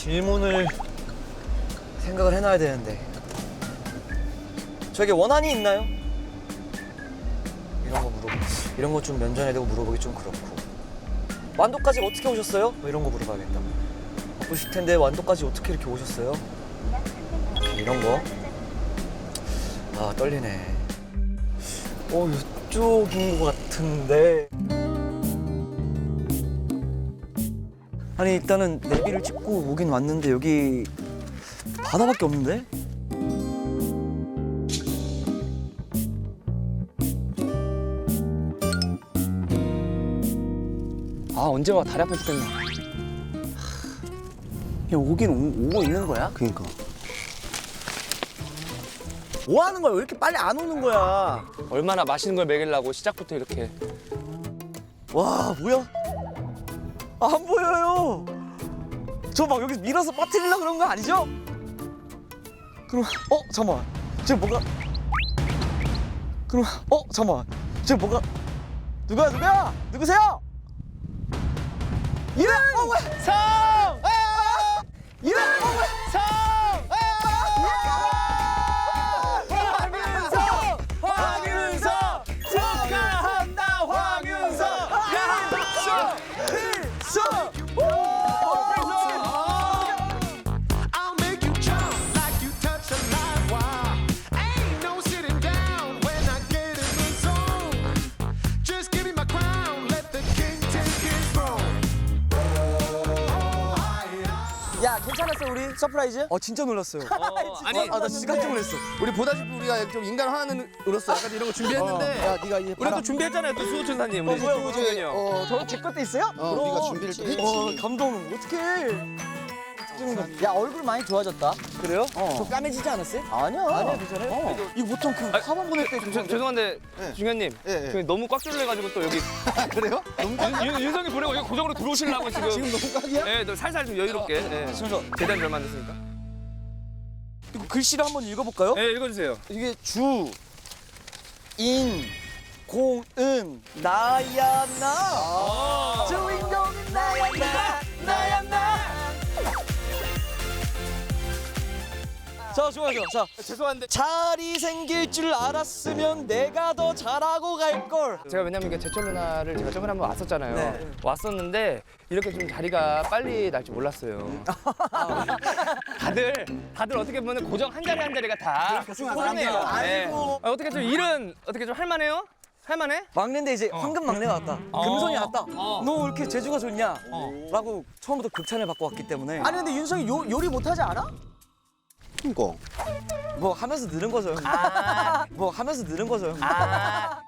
질문을 생각을 해놔야 되는데 저에게 원한이 있나요? 이런 거 물어보 이런 거 좀 면전에 대고 물어보기 좀 그렇고 완도까지 어떻게 오셨어요? 뭐 이런 거 물어봐야겠다 바쁘실 텐데 완도까지 어떻게 이렇게 오셨어요? 이런 거. 아 떨리네. 어 이쪽인 것 같은데. 아니 일단은 내비를 찍고 오긴 왔는데 여기 바다밖에 없는데? 아 언제 와 다리 아파 죽겠네. 야 오긴 오, 오고 있는 거야? 그니까. 뭐 하는 거야? 왜 이렇게 빨리 안 오는 거야? 얼마나 맛있는 걸 먹이려고 시작부터 이렇게. 와 뭐야? 아, 안 보여요. 저 막 여기 밀어서 빠뜨리려 그런 거 아니죠? 그럼 어 잠깐만. 지금 뭐가? 그럼 어 잠깐만. 지금 뭐가? 누가 누가? 누구세요? 이름 어, 왜? 성. 야 괜찮았어 우리 서프라이즈? 어 진짜 놀랐어요 아니 아나 진짜 깜짝 놀랐어 우리 보다시피 우리가 좀 인간 하나로서 약간 이런 거 준비했는데. 야 네가 이제 우리 또 준비했잖아요 또 수호 천사님. 우리 뭐야, 수호 천사님. 어, 저제 것도 있어요? 어, 우리가 준비를 좀 했지. 어, 감동 어떡해 야 얼굴 많이 좋아졌다 그래요? 저 까매지지 않았어요? 아니야 아니야 괜찮아요 이거 보통 그 화방 보낼 때 저, 죄송한데 네. 중현님 예, 예. 그 너무 꽉 졸려가지고 또 여기 그래요? 너무 윤, 윤, 윤성이 보내고 여기 고정으로 들어오시려고 지금. 지금 너무 깍이야? 네, 너 살살 좀 여유롭게. 네. 순서 대단 지 얼마 안 됐으니까. 이거 글씨를 한번 읽어볼까요? 네, 읽어주세요. 이게 주, 인, 공, 은, 나야 나. 주인공 자, 좋아요, 좋아. 자, 죄송한데. 잘이 생길 줄 알았으면 내가 더 잘하고 갈 걸. 제가 왜냐면 이게 제철 누나를 제가 저번에 한번 왔었잖아요. 네. 왔었는데 이렇게 좀 자리가 빨리 날 줄 몰랐어요. 다들 다들 어떻게 보면 고정 한 자리 한 자리가 다 소중해요. 네. 아이고. 아, 어떻게 좀 일은 어떻게 좀 할만해요? 할만해? 막내인데 이제 황금 막내가 왔다. 금손이 왔다. 어. 너왜 이렇게 재주가 좋냐? 라고 처음부터 극찬을 받고 왔기 때문에 아니 근데 윤성이 요, 요리 못하지 않아? 그니까. 뭐 하면서 늘은 거죠. 형. 뭐 하면서 늘은 거죠. 형. 아,